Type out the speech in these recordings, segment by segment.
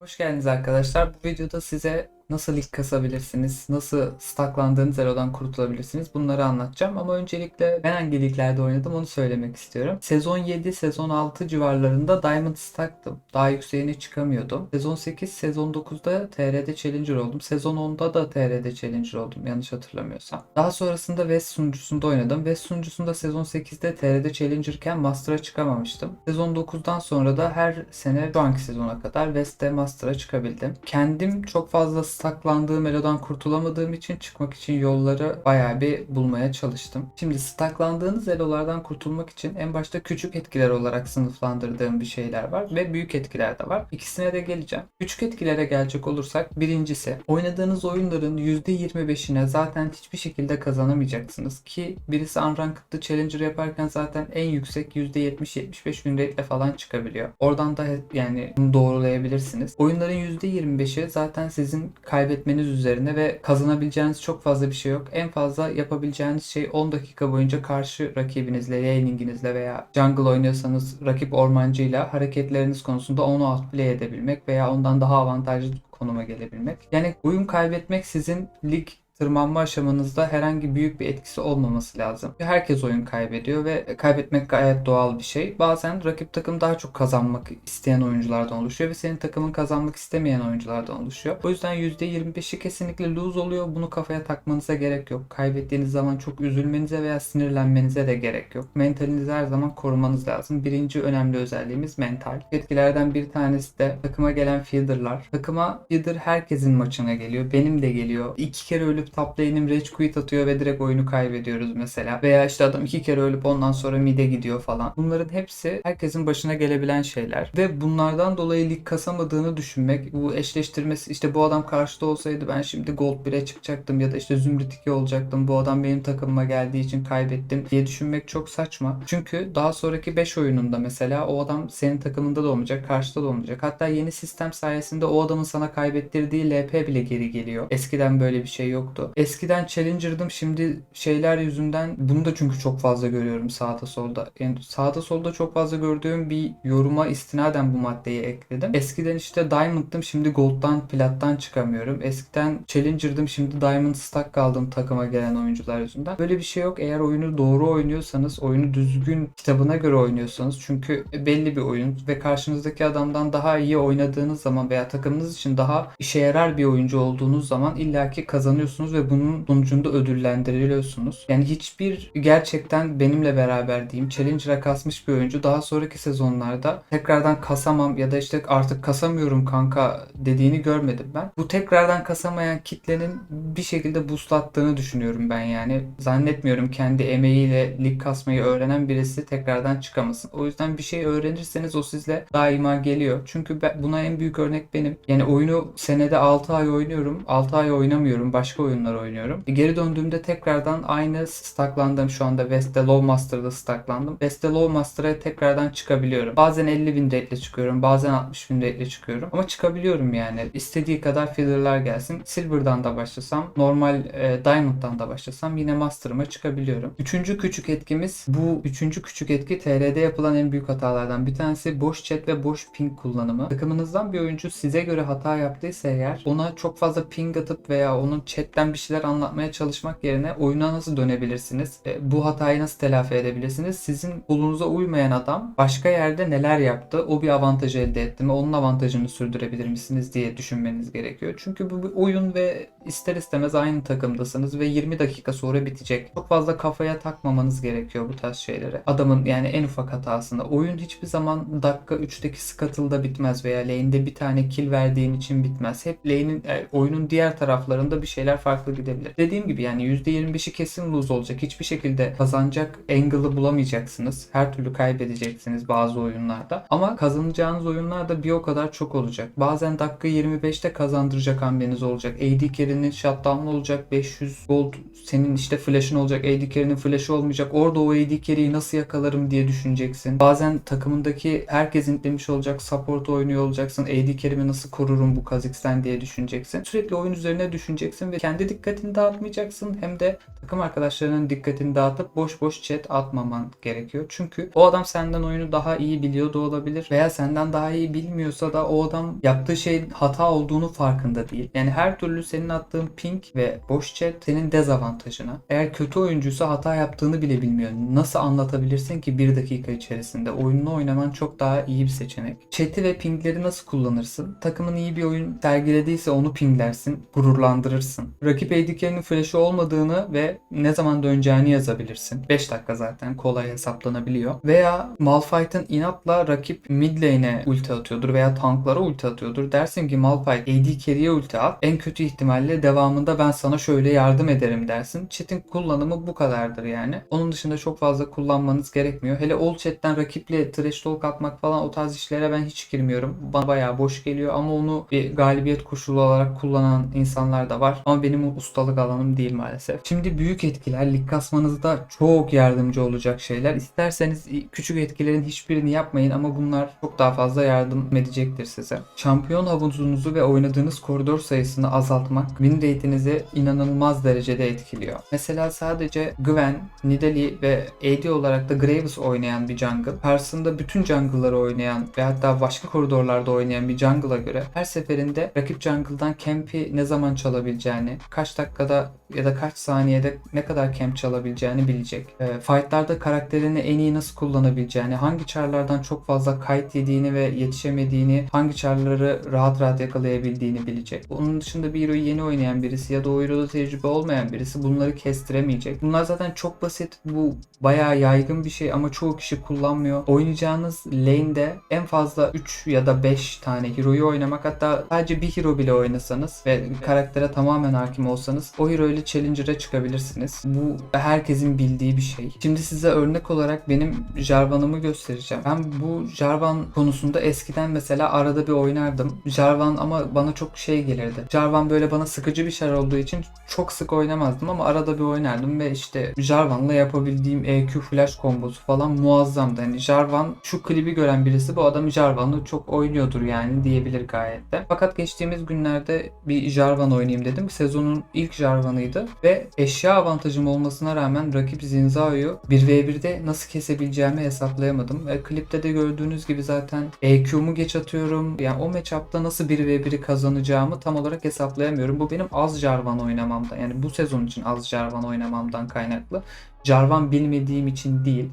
Hoş geldiniz arkadaşlar. Bu videoda size nasıl lig kasabilirsiniz, nasıl staklandığınız elodan kurtulabilirsiniz bunları anlatacağım. Ama öncelikle ben hangi liglerde oynadım onu söylemek istiyorum. Sezon 7, sezon 6 civarlarında Diamond Stack'tım. Daha yükseğine çıkamıyordum. Sezon 8, sezon 9'da TR'de Challenger oldum. Sezon 10'da da TR'de Challenger oldum yanlış hatırlamıyorsam. Daha sonrasında West sunucusunda oynadım. West sunucusunda sezon 8'de TR'de Challenger'ken Master'a çıkamamıştım. Sezon 9'dan sonra da her sene şu anki sezona kadar West'te Master'a çıkabildim. Kendim çok fazla staklandığım elodan kurtulamadığım için çıkmak için yolları bayağı bir bulmaya çalıştım. Şimdi staklandığınız elolardan kurtulmak için en başta küçük etkiler olarak sınıflandırdığım bir şeyler var ve büyük etkiler de var. İkisine de geleceğim. Küçük etkilere gelecek olursak birincisi oynadığınız oyunların %25'ine zaten hiçbir şekilde kazanamayacaksınız ki birisi Unranked'da Challenger yaparken zaten en yüksek %70-75 win rate'le falan çıkabiliyor. Oradan da yani doğrulayabilirsiniz. Oyunların %25'i zaten sizin kaybetmeniz üzerine ve kazanabileceğiniz çok fazla bir şey yok. En fazla yapabileceğiniz şey 10 dakika boyunca karşı rakibinizle, laninginizle veya jungle oynuyorsanız rakip ormancıyla hareketleriniz konusunda onu outplay edebilmek veya ondan daha avantajlı konuma gelebilmek. Yani oyun kaybetmek sizin lig tırmanma aşamanızda herhangi büyük bir etkisi olmaması lazım. Herkes oyun kaybediyor ve kaybetmek gayet doğal bir şey. Bazen rakip takım daha çok kazanmak isteyen oyunculardan oluşuyor ve senin takımın kazanmak istemeyen oyunculardan oluşuyor. O yüzden %25'i kesinlikle lose oluyor. Bunu kafaya takmanıza gerek yok. Kaybettiğiniz zaman çok üzülmenize veya sinirlenmenize de gerek yok. Mentalinizi her zaman korumanız lazım. Birinci önemli özelliğimiz mental. Etkilerden bir tanesi de takıma gelen feeder'lar. Takıma feeder herkesin maçına geliyor. Benim de geliyor. İki kere ölüp top lane'im rage quit atıyor ve direkt oyunu kaybediyoruz mesela. Veya işte adam iki kere ölüp ondan sonra mid'e gidiyor falan. Bunların hepsi herkesin başına gelebilen şeyler. Ve bunlardan dolayı lig kasamadığını düşünmek, bu eşleştirmesi işte bu adam karşıda olsaydı ben şimdi gold 1'e çıkacaktım ya da işte zümrüt 2 olacaktım. Bu adam benim takımıma geldiği için kaybettim diye düşünmek çok saçma. Çünkü daha sonraki 5 oyununda mesela o adam senin takımında da olmayacak, karşıda da olmayacak. Hatta yeni sistem sayesinde o adamın sana kaybettirdiği LP bile geri geliyor. Eskiden böyle bir şey yoktu. Eskiden Challenger'dım şimdi şeyler yüzünden bunu da çünkü çok fazla görüyorum sağda solda. Yani sağda solda çok fazla gördüğüm bir yoruma istinaden bu maddeyi ekledim. Eskiden işte Diamond'dım şimdi Gold'dan Plat'tan çıkamıyorum. Eskiden Challenger'dım şimdi Diamond Stack kaldım takıma gelen oyuncular yüzünden. Böyle bir şey yok. Eğer oyunu doğru oynuyorsanız, oyunu düzgün kitabına göre oynuyorsanız çünkü belli bir oyun ve karşınızdaki adamdan daha iyi oynadığınız zaman veya takımınız için daha işe yarar bir oyuncu olduğunuz zaman illaki kazanıyorsunuz ve bunun sonucunda ödüllendiriliyorsunuz. Yani hiçbir gerçekten benimle beraber diyeyim Challenger'a kasmış bir oyuncu daha sonraki sezonlarda tekrardan kasamam ya da işte artık kasamıyorum kanka dediğini görmedim ben. Bu tekrardan kasamayan kitlenin bir şekilde boostlattığını düşünüyorum ben yani. Zannetmiyorum kendi emeğiyle lig kasmayı öğrenen birisi tekrardan çıkamasın. O yüzden bir şey öğrenirseniz o sizle daima geliyor. Çünkü ben, buna en büyük örnek benim. Yani oyunu senede 6 ay oynuyorum. 6 ay oynamıyorum. Başka oyunlar oynuyorum. Geri döndüğümde tekrardan aynı staklandım şu anda West'te Low Master'da staklandım. West'te Low Master'a tekrardan çıkabiliyorum. Bazen 50 bin rate ile çıkıyorum. Bazen 60 bin rate ile çıkıyorum. Ama çıkabiliyorum yani. İstediği kadar feeder'lar gelsin. Silver'dan da başlasam, normal e, Diamond'dan da başlasam yine Master'ıma çıkabiliyorum. Üçüncü küçük etkimiz bu üçüncü küçük etki TR'de yapılan en büyük hatalardan bir tanesi boş chat ve boş ping kullanımı. Takımınızdan bir oyuncu size göre hata yaptıysa eğer ona çok fazla ping atıp veya onun chatten bir şeyler anlatmaya çalışmak yerine oyuna nasıl dönebilirsiniz? E, bu hatayı nasıl telafi edebilirsiniz? Sizin kolunuza uymayan adam başka yerde neler yaptı? O bir avantaj elde etti mi? Onun avantajını sürdürebilir misiniz diye düşünmeniz gerekiyor. Çünkü bu bir oyun ve ister istemez aynı takımdasınız ve 20 dakika sonra bitecek. Çok fazla kafaya takmamanız gerekiyor bu tarz şeylere. Adamın yani en ufak hatasında. Oyun hiçbir zaman dakika 3'teki scuttle'da bitmez veya lane'de bir tane kill verdiğin için bitmez. Hep lane'in e, oyunun diğer taraflarında bir şeyler farklı gidebilir. Dediğim gibi yani %25'i kesin lose olacak. Hiçbir şekilde kazanacak angle'ı bulamayacaksınız. Her türlü kaybedeceksiniz bazı oyunlarda. Ama kazanacağınız oyunlar da bir o kadar çok olacak. Bazen dakika 25'te kazandıracak hamleniz olacak. AD carry'nin shutdown'u olacak. 500 gold senin işte flash'ın olacak. AD carry'nin flash'ı olmayacak. Orada o AD carry'i nasıl yakalarım diye düşüneceksin. Bazen takımındaki herkes intlemiş olacak. Support oynuyor olacaksın. AD carry'mi nasıl korurum bu Kha'Zix'ten diye düşüneceksin. Sürekli oyun üzerine düşüneceksin ve kendi kendi dikkatini dağıtmayacaksın hem de takım arkadaşlarının dikkatini dağıtıp boş boş chat atmaman gerekiyor. Çünkü o adam senden oyunu daha iyi biliyor da olabilir veya senden daha iyi bilmiyorsa da o adam yaptığı şeyin hata olduğunu farkında değil. Yani her türlü senin attığın ping ve boş chat senin dezavantajına. Eğer kötü oyuncuysa hata yaptığını bile bilmiyor. Nasıl anlatabilirsin ki bir dakika içerisinde? Oyununu oynaman çok daha iyi bir seçenek. Chat'i ve pingleri nasıl kullanırsın? Takımın iyi bir oyun sergilediyse onu pinglersin, gururlandırırsın. Rakip AD flash'ı olmadığını ve ne zaman döneceğini yazabilirsin. 5 dakika zaten kolay hesaplanabiliyor. Veya Malphite'ın inatla rakip mid lane'e ulti atıyordur veya tanklara ulti atıyordur. Dersin ki Malphite AD carry'e ulti at. En kötü ihtimalle devamında ben sana şöyle yardım ederim dersin. Chat'in kullanımı bu kadardır yani. Onun dışında çok fazla kullanmanız gerekmiyor. Hele all chat'ten rakiple trash talk atmak falan o tarz işlere ben hiç girmiyorum. Bana bayağı boş geliyor ama onu bir galibiyet koşulu olarak kullanan insanlar da var. Ama benim ustalık alanım değil maalesef. Şimdi büyük etkiler lig kasmanızda çok yardımcı olacak şeyler. İsterseniz küçük etkilerin hiçbirini yapmayın ama bunlar çok daha fazla yardım edecektir size. Şampiyon havuzunuzu ve oynadığınız koridor sayısını azaltmak win rate'inizi inanılmaz derecede etkiliyor. Mesela sadece Gwen, Nidalee ve AD olarak da Graves oynayan bir jungle karşısında bütün jungle'ları oynayan ve hatta başka koridorlarda oynayan bir jungle'a göre her seferinde rakip jungle'dan camp'i ne zaman çalabileceğini, kaç dakikada ya da kaç saniyede ne kadar camp çalabileceğini bilecek. E, fightlarda karakterini en iyi nasıl kullanabileceğini, hangi çarlardan çok fazla kite yediğini ve yetişemediğini, hangi çarları rahat rahat yakalayabildiğini bilecek. Onun dışında bir hero'yu yeni oynayan birisi ya da o hero'da tecrübe olmayan birisi bunları kestiremeyecek. Bunlar zaten çok basit. Bu bayağı yaygın bir şey ama çoğu kişi kullanmıyor. Oynayacağınız lane'de en fazla 3 ya da 5 tane hero'yu oynamak hatta sadece bir hero bile oynasanız ve karaktere tamamen hakim olsanız o hero ile Challenger'a çıkabilirsiniz. Bu herkesin bildiği bir şey. Şimdi size örnek olarak benim Jarvan'ımı göstereceğim. Ben bu Jarvan konusunda eskiden mesela arada bir oynardım. Jarvan ama bana çok şey gelirdi. Jarvan böyle bana sıkıcı bir şey olduğu için çok sık oynamazdım ama arada bir oynardım ve işte Jarvan'la yapabildiğim EQ flash kombosu falan muazzamdı. Hani Jarvan şu klibi gören birisi bu adam Jarvan'ı çok oynuyordur yani diyebilir gayet de. Fakat geçtiğimiz günlerde bir Jarvan oynayayım dedim. Sezonun ilk Jarvan'ıydı ve eşya avantajım olmasına rağmen rakip Zinzao'yu 1v1'de nasıl kesebileceğimi hesaplayamadım. Ve klipte de gördüğünüz gibi zaten EQ'mu geç atıyorum. Yani o matchup'ta nasıl 1v1'i kazanacağımı tam olarak hesaplayamıyorum. Bu benim az Jarvan oynamamdan yani bu sezon için az Jarvan oynamamdan kaynaklı. Jarvan bilmediğim için değil.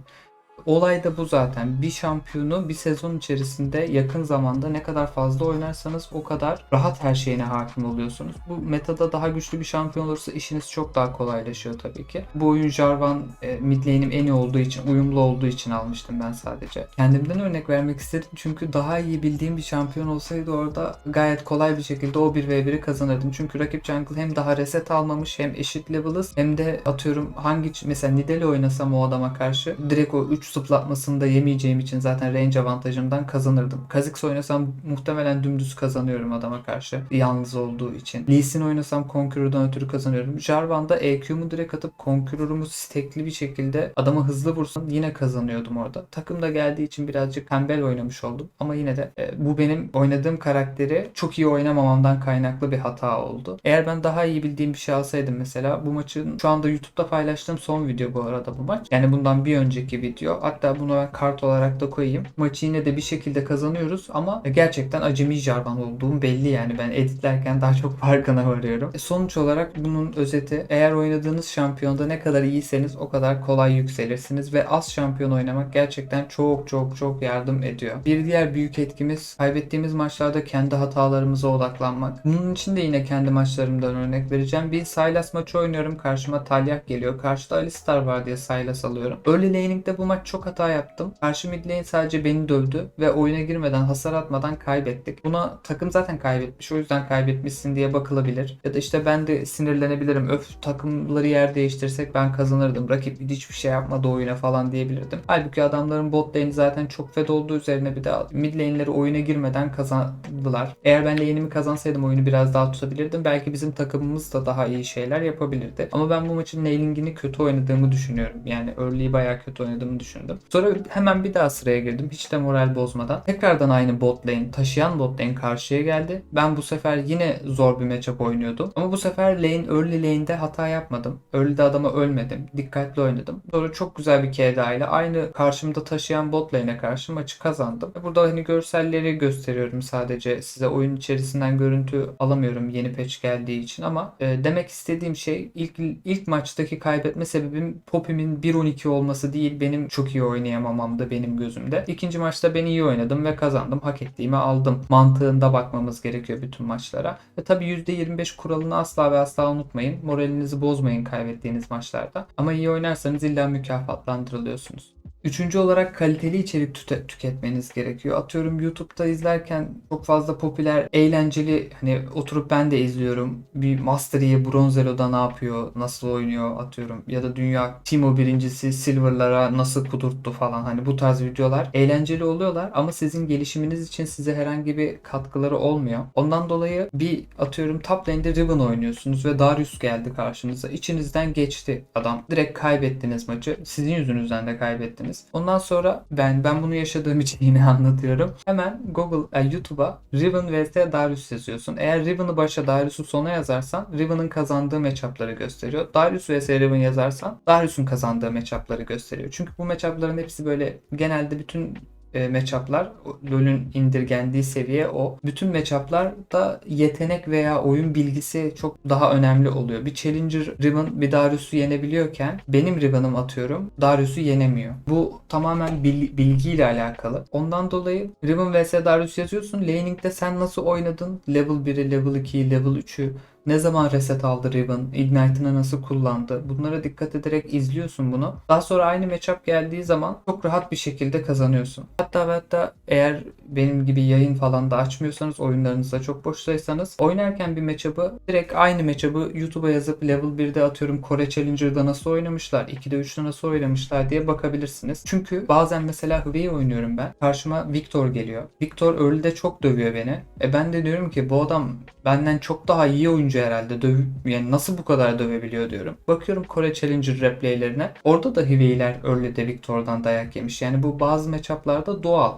Olay da bu zaten. Bir şampiyonu bir sezon içerisinde yakın zamanda ne kadar fazla oynarsanız o kadar rahat her şeyine hakim oluyorsunuz. Bu metada daha güçlü bir şampiyon olursa işiniz çok daha kolaylaşıyor tabii ki. Bu oyun Jarvan e, mid en iyi olduğu için, uyumlu olduğu için almıştım ben sadece. Kendimden örnek vermek istedim çünkü daha iyi bildiğim bir şampiyon olsaydı orada gayet kolay bir şekilde o 1v1'i kazanırdım. Çünkü rakip jungle hem daha reset almamış hem eşit level'ız hem de atıyorum hangi mesela Nidalee oynasam o adama karşı direkt o 3 zıplatmasını da yemeyeceğim için zaten range avantajımdan kazanırdım. Kha'Zix oynasam muhtemelen dümdüz kazanıyorum adama karşı. Yalnız olduğu için. Lee Sin oynasam Conqueror'dan ötürü kazanıyorum. Jarvan'da EQ'mu direkt atıp Conqueror'umu stekli bir şekilde adama hızlı vursam yine kazanıyordum orada. Takım da geldiği için birazcık tembel oynamış oldum. Ama yine de e, bu benim oynadığım karakteri çok iyi oynamamamdan kaynaklı bir hata oldu. Eğer ben daha iyi bildiğim bir şey alsaydım mesela bu maçın şu anda YouTube'da paylaştığım son video bu arada bu maç. Yani bundan bir önceki video. Hatta bunu ben kart olarak da koyayım. Maçı yine de bir şekilde kazanıyoruz ama gerçekten acemi Jarvan olduğum belli yani. Ben editlerken daha çok farkına varıyorum. E, sonuç olarak bunun özeti eğer oynadığınız şampiyonda ne kadar iyiyseniz o kadar kolay yükselirsiniz ve az şampiyon oynamak gerçekten çok çok çok yardım ediyor. Bir diğer büyük etkimiz kaybettiğimiz maçlarda kendi hatalarımıza odaklanmak. Bunun için de yine kendi maçlarımdan örnek vereceğim. Bir Sylas maçı oynuyorum. Karşıma Talyak geliyor. Karşıda Alistar var diye Sylas alıyorum. Early laning'de bu maç çok hata yaptım. Karşı mid sadece beni dövdü ve oyuna girmeden hasar atmadan kaybettik. Buna takım zaten kaybetmiş o yüzden kaybetmişsin diye bakılabilir. Ya da işte ben de sinirlenebilirim. Öf takımları yer değiştirsek ben kazanırdım. Rakip hiçbir şey yapmadı oyuna falan diyebilirdim. Halbuki adamların bot lane zaten çok fed olduğu üzerine bir de mid lane'leri oyuna girmeden kazandılar. Eğer ben lane'imi kazansaydım oyunu biraz daha tutabilirdim. Belki bizim takımımız da daha iyi şeyler yapabilirdi. Ama ben bu maçın lane'ingini kötü oynadığımı düşünüyorum. Yani early'yi bayağı kötü oynadığımı düşünüyorum düşündüm. Sonra hemen bir daha sıraya girdim. Hiç de moral bozmadan. Tekrardan aynı bot lane, taşıyan bot lane karşıya geldi. Ben bu sefer yine zor bir matchup oynuyordum. Ama bu sefer lane, early lane'de hata yapmadım. Early'de adama ölmedim. Dikkatli oynadım. Sonra çok güzel bir KDA ile aynı karşımda taşıyan bot lane'e karşı maçı kazandım. Burada hani görselleri gösteriyorum sadece. Size oyun içerisinden görüntü alamıyorum yeni patch geldiği için ama e, demek istediğim şey ilk ilk maçtaki kaybetme sebebim Poppy'min 1-12 olması değil benim çok iyi oynayamamamdı benim gözümde. İkinci maçta ben iyi oynadım ve kazandım. Hak ettiğimi aldım. Mantığında bakmamız gerekiyor bütün maçlara. Ve tabii %25 kuralını asla ve asla unutmayın. Moralinizi bozmayın kaybettiğiniz maçlarda. Ama iyi oynarsanız illa mükafatlandırılıyorsunuz. Üçüncü olarak kaliteli içerik tüte- tüketmeniz gerekiyor. Atıyorum YouTube'da izlerken çok fazla popüler, eğlenceli hani oturup ben de izliyorum. Bir Master Yi Bronzero'da ne yapıyor, nasıl oynuyor atıyorum. Ya da dünya Timo birincisi Silver'lara nasıl kudurttu falan. Hani bu tarz videolar eğlenceli oluyorlar ama sizin gelişiminiz için size herhangi bir katkıları olmuyor. Ondan dolayı bir atıyorum top lane'de Riven oynuyorsunuz ve Darius geldi karşınıza. İçinizden geçti adam. Direkt kaybettiniz maçı. Sizin yüzünüzden de kaybettiniz. Ondan sonra ben ben bunu yaşadığım için yine anlatıyorum. Hemen Google, e, YouTube'a Riven vs Darius yazıyorsun. Eğer Riven'ı başa Darius'u sona yazarsan Riven'ın kazandığı matchup'ları gösteriyor. Darius vs Riven yazarsan Darius'un kazandığı matchup'ları gösteriyor. Çünkü bu matchup'ların hepsi böyle genelde bütün e, matchup'lar LoL'ün indirgendiği seviye o. Bütün matchup'larda yetenek veya oyun bilgisi çok daha önemli oluyor. Bir Challenger Riven bir Darius'u yenebiliyorken benim Riven'ım atıyorum Darius'u yenemiyor. Bu tamamen bil- bilgiyle alakalı. Ondan dolayı Riven vs Darius yazıyorsun. Laning'de sen nasıl oynadın? Level 1'i, level 2'yi, level 3'ü ne zaman reset aldı Riven? Ignite'ını nasıl kullandı? Bunlara dikkat ederek izliyorsun bunu. Daha sonra aynı matchup geldiği zaman çok rahat bir şekilde kazanıyorsun. Hatta ve hatta eğer benim gibi yayın falan da açmıyorsanız oyunlarınızda çok boştaysanız oynarken bir matchup'ı direkt aynı matchup'ı YouTube'a yazıp level 1'de atıyorum Kore Challenger'da nasıl oynamışlar, 2'de 3'te nasıl oynamışlar diye bakabilirsiniz. Çünkü bazen mesela Hüveyi oynuyorum ben. Karşıma Victor geliyor. Victor early'de çok dövüyor beni. E ben de diyorum ki bu adam benden çok daha iyi oyuncu herhalde. Döv yani nasıl bu kadar dövebiliyor diyorum. Bakıyorum Kore Challenger replaylerine. Orada da Hüveyiler early'de Victor'dan dayak yemiş. Yani bu bazı matchup'larda doğal.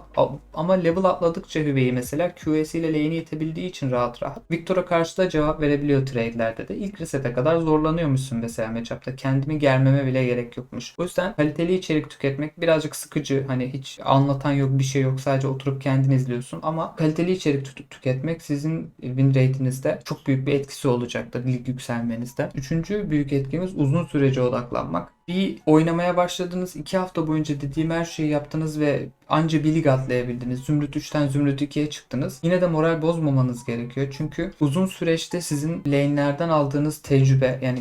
Ama level atladıkça Hüveyi mesela QS ile lane'i itebildiği için rahat rahat. Victor'a karşı da cevap verebiliyor trade'lerde de. İlk resete kadar zorlanıyormuşsun mesela matchup'ta. Kendimi germeme bile gerek yokmuş. O yüzden kaliteli içerik tüketmek birazcık sıkıcı. Hani hiç anlatan yok bir şey yok. Sadece oturup kendin izliyorsun. Ama kaliteli içerik tü- tüketmek sizin win rate'inizde çok büyük bir etkisi olacaktır lig yükselmenizde. Üçüncü büyük etkimiz uzun sürece odaklanmak. Bir oynamaya başladınız, iki hafta boyunca dediğim her şeyi yaptınız ve anca bir lig atlayabildiniz. Zümrüt 3'ten Zümrüt 2'ye çıktınız. Yine de moral bozmamanız gerekiyor. Çünkü uzun süreçte sizin lane'lerden aldığınız tecrübe yani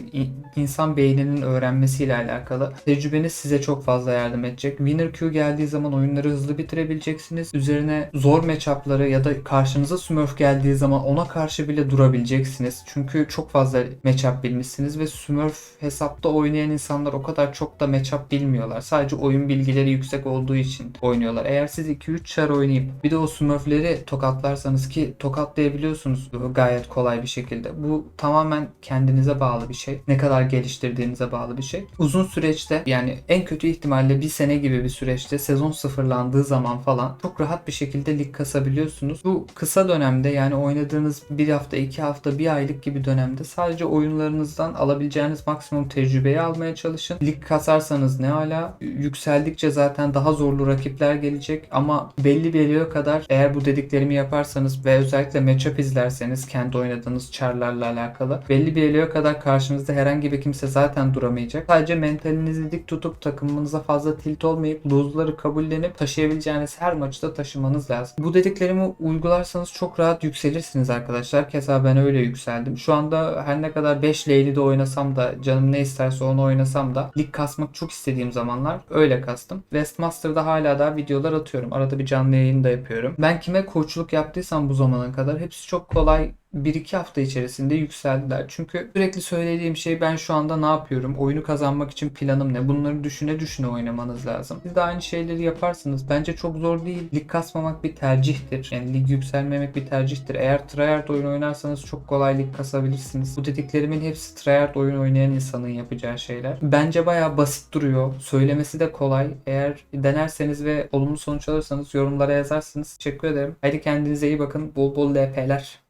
insan beyninin öğrenmesiyle alakalı tecrübeniz size çok fazla yardım edecek. Winner Q geldiği zaman oyunları hızlı bitirebileceksiniz. Üzerine zor matchup'ları ya da karşınıza Smurf geldiği zaman ona karşı bile durabileceksiniz. Çünkü çok fazla matchup bilmişsiniz ve Smurf hesapta oynayan insanlar o kadar çok da matchup bilmiyorlar. Sadece oyun bilgileri yüksek olduğu için oynuyorlar. Eğer siz 2-3 çar oynayıp bir de o Smurf'leri tokatlarsanız ki tokatlayabiliyorsunuz gayet kolay bir şekilde. Bu tamamen kendinize bağlı bir şey. Ne kadar geliştirdiğinize bağlı bir şey. Uzun süreçte yani en kötü ihtimalle bir sene gibi bir süreçte sezon sıfırlandığı zaman falan çok rahat bir şekilde lig kasabiliyorsunuz. Bu kısa dönemde yani oynadığınız bir hafta, iki hafta, bir aylık gibi dönemde sadece oyunlarınızdan alabileceğiniz maksimum tecrübeyi almaya çalışın. Lig kasarsanız ne hala yükseldikçe zaten daha zorlu rakipler gelecek ama belli bir yere kadar eğer bu dediklerimi yaparsanız ve özellikle matchup izlerseniz kendi oynadığınız charlarla alakalı belli bir yere kadar karşınızda herhangi bir kimse zaten duramayacak. Sadece mentalinizi dik tutup takımınıza fazla tilt olmayıp lose'ları kabullenip taşıyabileceğiniz her maçta taşımanız lazım. Bu dediklerimi uygularsanız çok rahat yükselirsiniz arkadaşlar. Keza ben öyle yükseldim. Şu anda her ne kadar 5 Leyli'de oynasam da canım ne isterse onu oynasam da lig kasmak çok istediğim zamanlar öyle kastım. Westmaster'da hala daha videolar atıyorum. Arada bir canlı yayın da yapıyorum. Ben kime koçluk yaptıysam bu zamana kadar hepsi çok kolay 1-2 hafta içerisinde yükseldiler. Çünkü sürekli söylediğim şey ben şu anda ne yapıyorum? Oyunu kazanmak için planım ne? Bunları düşüne düşüne oynamanız lazım. Siz de aynı şeyleri yaparsınız. Bence çok zor değil. Lig kasmamak bir tercihtir. Yani lig yükselmemek bir tercihtir. Eğer tryhard oyun oynarsanız çok kolay lig kasabilirsiniz. Bu dediklerimin hepsi tryhard oyun oynayan insanın yapacağı şeyler. Bence bayağı basit duruyor. Söylemesi de kolay. Eğer denerseniz ve olumlu sonuç alırsanız yorumlara yazarsınız. Teşekkür ederim. Hadi kendinize iyi bakın. Bol bol LP'ler.